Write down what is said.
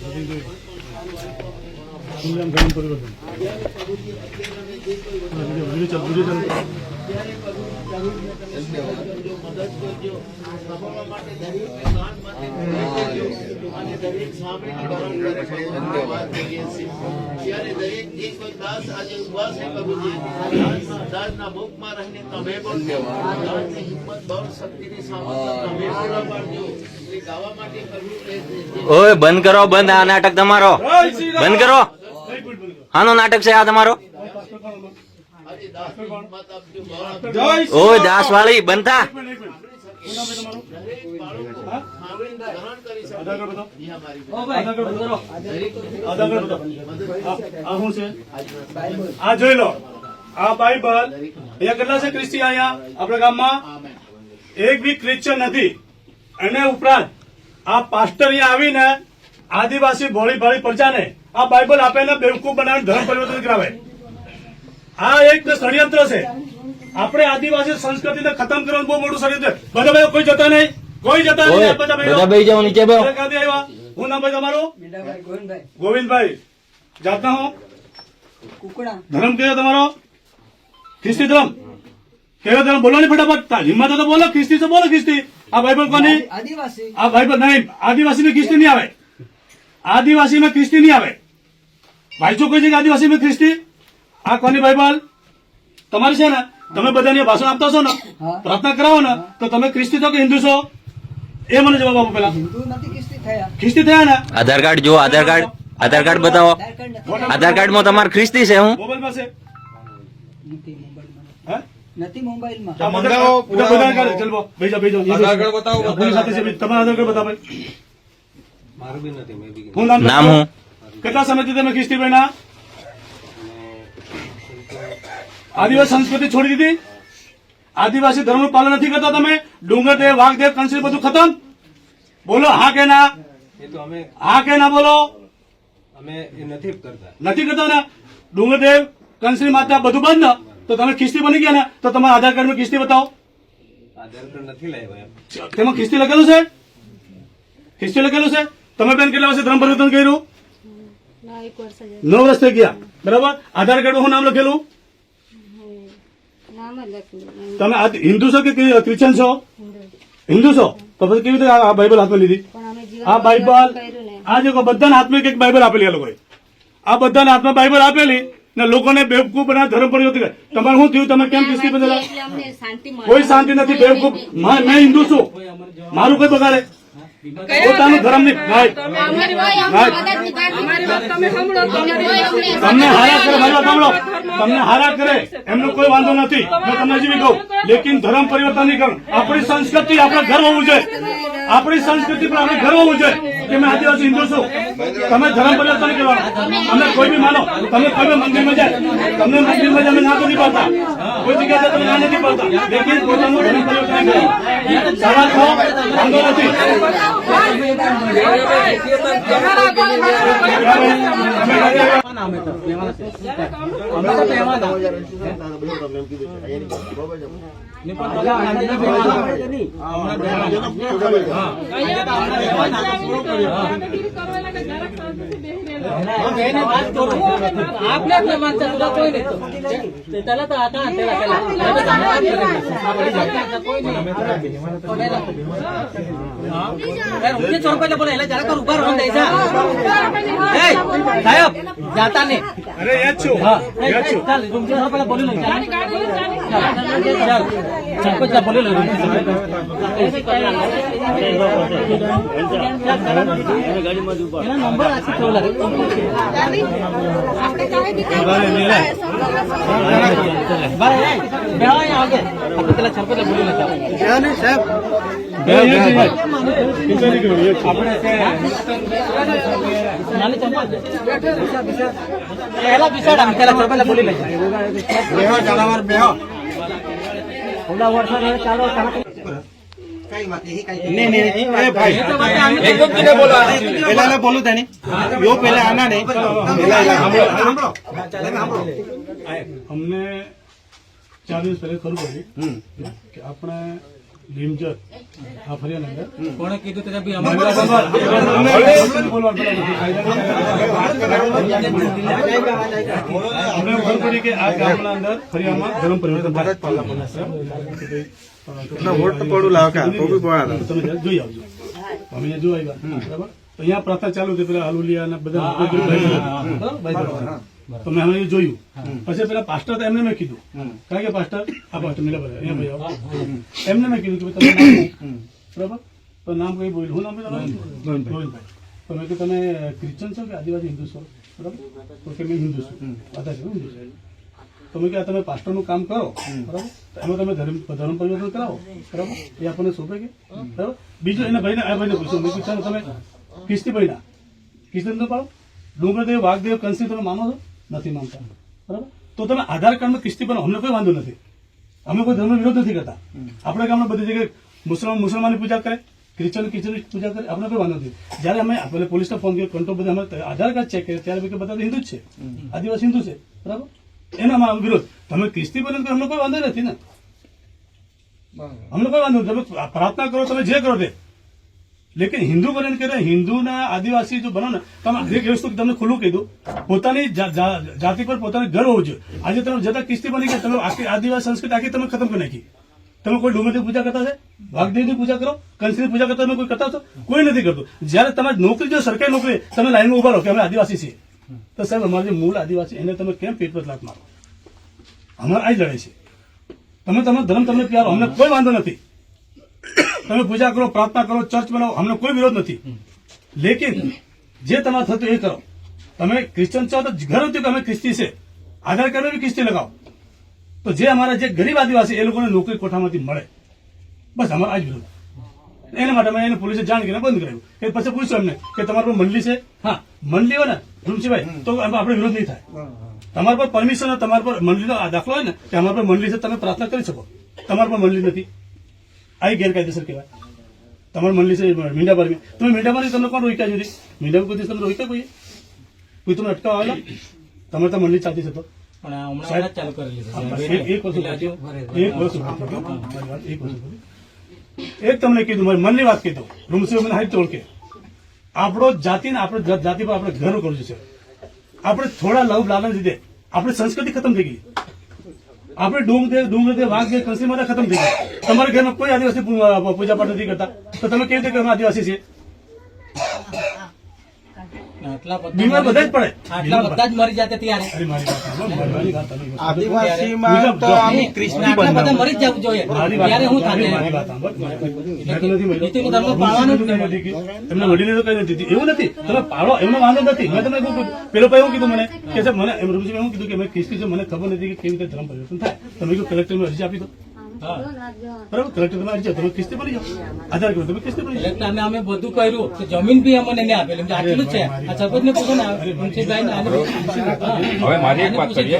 પરિવર્તન ત્યારે દરેક જે કોઈ દાસ આજે ઉપવાસ છે પ્રભુજી મુખમાં રહીને તમે પણ હિંમત બળ શક્તિની પાડજો ઓય, બંધ કરો, બંધ. આ નાટક તમારો. બંધ કરો. આનો નાટક છે આ તમારો? ઓય, દાસવાળી વાળી બનતા જોઈ લો. આ બાઇબલ અહીંયા કેટલા છે ક્રિસ્તી અહીંયા? આપણા ગામમાં? એક બી ક્રિશ્ચન નથી. અને ઉપરાંત આ પાસ્ટર અહીંયા આવીને આદિવાસી ભોળી ભાળી પ્રજાને આ બાઇબલ આપેને બેવકૂફ બનાવીને ધર્મ પરિવર્તન કરાવે. આ એક ષડયંત્ર છે. આપણે આદિવાસી સંસ્કૃતિને ખતમ કરવાનું બહુ મોટું ષડયંત્ર બધા ભાઈઓ કોઈ જતા નહીં? કોઈ જતા નહીં બધા ભાઈઓ? જાઓ નીચે આવ્યા. હું નામ ભાઈ તમારું? ગોવિંદભાઈ. જાતના હું? કુકડા. ધર્મ કયો તમારો? ખ્રિસ્તી ધર્મ? કયો ધર્મ? બોલો ને ફટાફટ. હિંમત તો બોલો. ખ્રિસ્તી તો બોલો ખ્રિસ્તી. આ બાઇબલ કોની? આદિવાસી. આ બાઇબલ નહીં આદિવાસીમાં ખ્રિસ્તી નહીં આવે. આદિવાસીમાં ખ્રિસ્તી નહીં આવે. ભાઈ જો કોઈ છે કે આદિવાસીમાં ખ્રિસ્તી આ કોની બાઇબલ? તમારી છે ને? તમે બધાને ભાષણ આપતા છો ને પ્રાર્થના કરાવો ને તો તમે ખ્રિસ્તી છો કે હિન્દુ છો? એ મને જવાબ આપો પેલા ખ્રિસ્તી થયા. ને? આધાર કાર્ડ જો આધાર કાર્ડ. આધાર કાર્ડ બતાવો. આધાર કાર્ડમાં તમારે ખ્રિસ્તી છે હું? મોબાઈલ પાસે. હા? નથી મોબાઈલમાં. મંગાવો બધા બધા કાર્ડ ચાલ બો ભેજો ભેજો આધાર કાર્ડ બતાવો આપણી સાથે છે તમારા આધાર કાર્ડ બતાવો ભાઈ. હું નામ નામ હું? કેટલા સમયથી તમે ખ્રિસ્તી બેના આદિવાસી સંસ્કૃતિ છોડી દીધી? આદિવાસી ધર્મનું પાલન નથી કરતા તમે? ડુંગર દેવ વાઘદેવ કંસી બધું ખતમ? બોલો હા કે ના? એ તો અમે હા કે ના બોલો? અમે નથી કરતા. નથી કરતા ને? ડુંગરદેવ કંસરી માતા બધું બંધ? તો તમે ખિસ્તી બની ગયા ને તો તમારા આધાર કાર્ડમાં ખિસ્તી બતાવો. આધાર કાર્ડ નથી લાવ્યા તેમાં ખિસ્તી લખેલું છે? ખિસ્તી લખેલું છે? તમે બેન કેટલા વર્ષે ધર્મ પરિવર્તન કર્યું? ના એક વર્ષ જ નવ વર્ષ થઈ ગયા. બરાબર? આધાર કાર્ડ નામ લખેલું? નામ જ લખ્યું તમે આ હિન્દુ છો કે ક્રિશ્ચન છો? હિન્દુ છો? તો પછી કેવી રીતે આ બાઇબલ હાથમાં લીધી? પણ અમે જીવન આ બાઇબલ આ જો બધાના હાથમાં એક બાઇબલ આપેલી આ લોકોએ. આ બધાના હાથમાં બાઇબલ આપેલી. ને લોકોને બેવકૂફ બના ધર્મ પરિવર્તન કરે. તમારે શું થયું? તમે કેમ કિસ્તી મળે. કોઈ શાંતિ નથી બેવકૂફ. મા- હિન્દુ છું. મારું કોઈ બગાડે. પોતાનું ધર્મની ભાઈ. તમને હારા કરે મારી સાંભળો. તમને હારા કરે. એમનો કોઈ વાંધો નથી. હું તમને જીવી કહું. લેકિન ધર્મ પરિવર્તન નહીં કરું આપણી સંસ્કૃતિ આપણે ઘર હોવું જોઈએ. આપણી સંસ્કૃતિ પર આપણે ઘર હોવું જોઈએ. કે મેં આદિવાસી હિન્દુ છું. તમે ધર્મ પરિવર્તન કરવા અમે કોઈ બી માનો તમે કોઈ બી મંદિરમાં જાય તમને મંદિરમાં જાય અમે ના નથી પાડતા. કોઈ જગ્યાએ તમે ના નથી પાડતા. લેકિન પોતાનું ધર્મ પરિવર્તન કરો સારા છો વાંધો નથી. મહેમાન અમે તો મહેમાન અમે તો. મહેમાન સાહેબ જાતા ને અરે યાદ છો? હા. ચાલ રૂમથી થોડા પહેલા બોલી લઉં ચાલ. ચાલ ચાલ ચાલ બોલી લઉં નંબર આખી કેવો લાગે બરાબર બે આગે. આપણે પેલા ચાલ. બોલી લેતા સાહેબ. પેલા બોલું તેને યો પેલા આના નહીં અમને ચાર દિવસ પહેલા ખબર પડી. કે આપણે લીમજત આ ફરિયાનગર કોણે કીધું તે ભાઈ અમને ખબર પડી કે આ ગામના અંદર ફરિયામાં ધર્મ પરિવર્તન થાય. તમે જરા જોઈ આવજો. અમે જોઈ આવ્યા. બરાબર? તો અહીંયા પ્રાર્થના ચાલુ હતી પેલા હલુલિયા અને બધા તો મેં હમણાં એ જોયું. પછી પેલા પાસ્ટર હતા એમને મેં કીધું. કારણ કે પાસ્ટર આ પાસ્ટર મિલા બધા અહીંયા ભાઈ આવો. એમને મેં કીધું કે તમે બરાબર? તો નામ કઈ બોલ્યું. હું નામ તમારું? ગોવિંદભાઈ. તો મેં કે તમે ક્રિશ્ચન છો કે આદિવાસી હિન્દુ છો? બરાબર? તો કે મેં હિન્દુ છું. બધા છે હિન્દુ છે. તો મેં કહ્યું તમે પાસ્ટરનું કામ કરો. બરાબર? એમાં તમે ધર્મ ધર્મ પરિવર્તન કરાવો. બરાબર? એ આપણને શોભે કે? બરાબર? બીજું એના ભાઈને આ ભાઈને પૂછ્યું મેં પૂછ્યું તમે કિસ્તી ભાઈના કિસ્તી તો પાડો. ડુંગરદેવ વાઘદેવ કંસી તમે માનો છો? નથી માનતા. બરાબર? તો તમે આધાર કાર્ડમાં કિસ્તી બનાવો. અમને કોઈ વાંધો નથી. અમે કોઈ ધર્મનો વિરોધ નથી કરતા. આપણે ગામમાં બધી જગ્યાએ મુસલમાન મુસલમાનની પૂજા કરે ક્રિશ્ચન ક્રિશ્ચનની પૂજા કરે. આપણે કોઈ વાંધો નથી. જ્યારે અમે આપણે પોલીસને ફોન કર્યો કંટ્રોલ બધા અમે આધાર કાર્ડ ચેક કર્યા ત્યારે બધા હિન્દુ જ છે. આદિવાસી હિન્દુ છે. બરાબર? એનામાં વિરોધ. તમે ક્રિસ્તી બને અમને કોઈ વાંધો નથી ને. અમને કોઈ વાંધો નથી. તમે પ્રાર્થના કરો તમે જે કરો તે. લેકિન હિન્દુ બને કે હિન્દુના આદિવાસી જો બનો ને તમે એક વસ્તુ તમને ખુલ્લું કીધું પોતાની જાતિ પર પોતાને ગર્વ હોવું જોઈએ. આજે તમે જતા કિસ્તી બની ગયા, તમે આખી આદિવાસી સંસ્કૃતિ આખી તમે ખતમ કરી નાખી. તમે કોઈ ડુંગરની પૂજા કરતા છે વાઘદેવની પૂજા કરો? કંસની પૂજા કરતા તમે કોઈ કરતા છો કોઈ નથી કરતું. જ્યારે તમારી નોકરી, જો સરકારી નોકરી, તમે લાઈનમાં ઊભા રહો કે અમે આદિવાસી છીએ. તો સાહેબ, અમારા જે મૂળ આદિવાસી, એને તમે કેમ પેટ પર લાત મારો? અમારે આ જ લડાઈ છે. તમે તમારો ધર્મ તમને પ્યારો, અમને કોઈ વાંધો નથી. તમે પૂજા કરો પ્રાર્થના કરો ચર્ચ બનાવો અમને કોઈ વિરોધ નથી. લેકિન જે તમારે થતું એ કરો. તમે ક્રિશ્ચન છો તો ઘર હતું કે અમે ખ્રિસ્તી છે. આધાર કાર્ડ બી ખ્રિસ્તી લગાવો. તો જે અમારા જે ગરીબ આદિવાસી એ લોકોને નોકરી કોઠામાંથી મળે. બસ અમારા આ વિરોધ. એના માટે મેં એને પોલીસે જાણ કરીને બંધ કરાવ્યું એ પછી પૂછ્યું એમને કે તમારા મંડળી છે? હા મંડળી હોય ને રૂમસીભાઈ તો આપણે વિરોધ નહીં થાય. તમારા પર પરમિશન તમારા પર મંડળીનો દાખલો હોય ને કે અમારા પર મંડળી છે તમે પ્રાર્થના કરી શકો. તમારા પર મંડળી નથી. આ ગેરકાયદેસર કહેવાય. તમારે મંડળી છે મીંડાબારી તમે મીંડાબારી તમને કોણ રોક્યા સુધી મીંડા કોઈ તમને રોક્યા કોઈ કોઈ તમને અટકાવ આવેલા? તમારે તો મનલી ચાલતી છે તો. પણ આ હમણાં હમણાં જ ચાલુ કરેલી છે. હા, બસ એક તમને કીધું મારી મનની વાત કીધું રૂમસી મને હારી ઓળખે આપણો જાતિને આપણે જાતિ પર આપણે ગર્વ કરવું છે. આપણે થોડા લવ લાલન લીધે આપણી સંસ્કૃતિ ખતમ થઈ ગઈ. આપણે ડુંગ દે ડુંગ દે વાઘ દે કંસી માતા ખતમ થઈ ગયા તમારા ઘરમાં કોઈ આદિવાસી પૂજા પાઠ નથી કરતા. તો તમે કેવી રીતે આદિવાસી બધા બીમાર બધા જ પડે. આટલા બધા જ મરી જતા ત્યારે. અરે મારી વાત સાંભળો, મારી વાત સાંભળો. આદિવાસીમાં તો અમે ક્રિશ્ના આટલા બધા મરી જ જવું જોઈએ. ત્યારે હું થાતે મારી વાત સાંભળ. મેં તો નથી મળ્યો. નીતિનું ધર્મ પાળવાનું જ નથી નથી કીધું. એમને વડીલે તો કઈ નથી એવું નથી. તમે પાડો એમનો વાંધો નથી. મેં તમને કહું પેલો ભાઈ એવું કીધું મને કે સાહેબ મને એમ રૂપજી એવું કીધું કે મેં ખ્રિસ્તી છે મને ખબર નથી કે કેવી રીતે ધર્મ પરિવર્તન થાય. તમે કીધું કલેક્ટરમાં અરજી આપી દો. બરાબર કલેક્ટર તમે અરજી તમે ખ્રિસ્તી બની જાઓ આધાર કાર્ડ તમે ખ્રિસ્તી બની જાઓ અમે અમે બધું કર્યું તો જમીન બી અમને નહીં આપેલી. આટલું જ છે. આ સરપંચ ને. પૂછો ને મુનશીભાઈ ને આને પૂછો. હા. હવે મારી એક વાત કરીએ.